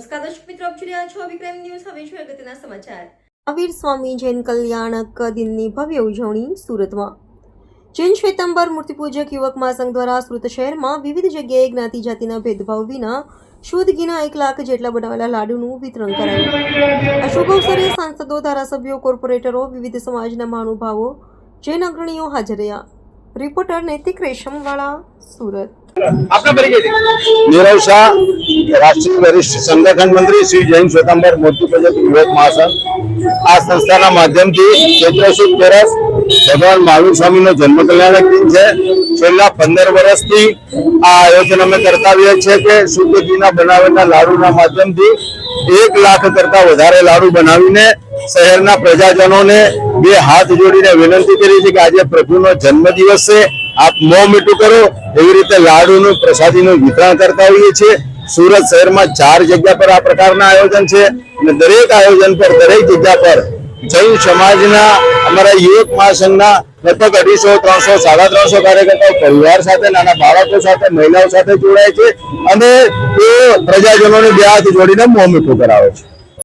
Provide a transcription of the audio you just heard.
નમસ્કાર દર્શક મિત્રો, આપ જોઈ રહ્યા છો વિક્રમ ન્યૂઝ. હવે છે અગત્યના સમાચાર. અવીર સ્વામી જૈન કલ્યાણક દિનની ભવ્ય ઉજવણી સુરતમાં. જૈન શ્વેતંબર મૂર્તિપૂજક યુવક મહાસંઘ દ્વારા સુરત શહેરમાં વિવિધ જગ્યાએ જ્ઞાતિ જાતિના ભેદભાવ વિના શુદ્ધ ઘીના એક લાખ જેટલા બનાવેલા લાડુનું વિતરણ કરાયું. આ શુભ અવસરે સાંસદો, ધારાસભ્યો, કોર્પોરેટરો, વિવિધ સમાજના મહાનુભાવો, જૈન અગ્રણીઓ હાજર રહ્યા. રિપોર્ટર નૈતિક રેશમવાળા, સુરત. નીરવ શાહ, રાષ્ટ્રીય વરિષ્ઠ સંગઠન મંત્રી શ્રી જૈન શ્વેતાંબર મૂર્તિ પૂજક યુવક મહાસંઘ. આ સંસ્થાના માધ્યમથી ચૈત્ર સુદ તેરસ ભગવાન મહાવીર સ્વામીનો જન્મ કલ્યાણક દિન છે. છેલ્લા પંદર વર્ષથી આ આયોજન અમે કરતા આવીએ છીએ કે શુદ્ધજીના બનાવેલા લાડુના માધ્યમથી એક લાખ કરતા વધારે લાડુ બનાવીને શહેરના પ્રજાજનોને બે હાથ જોડીને વિનંતી કરી છે કે આજે પ્રભુનો જન્મદિવસ છે. આપ મો મીઠું કરો. એવી રીતે લાડુનું, પ્રસાદીનું વિતરણ કરતા હોઈએ છીએ. સુરત શહેરમાં ચાર જગ્યા પર આ પ્રકારના આયોજન છે અને દરેક આયોજન પર, દરેક જગ્યા પર જૈન સમાજના, અમારા યુવક મહાસંઘના લગભગ અઢીસો, ત્રણસો, સાડા ત્રણસો કાર્યકર્તાઓ પરિવાર સાથે, નાના બાળકો સાથે, મહિલાઓ સાથે જોડાય છે અને તે પ્રજાજનોને બે હાથ જોડીને મોં મીઠું કરાવે છે.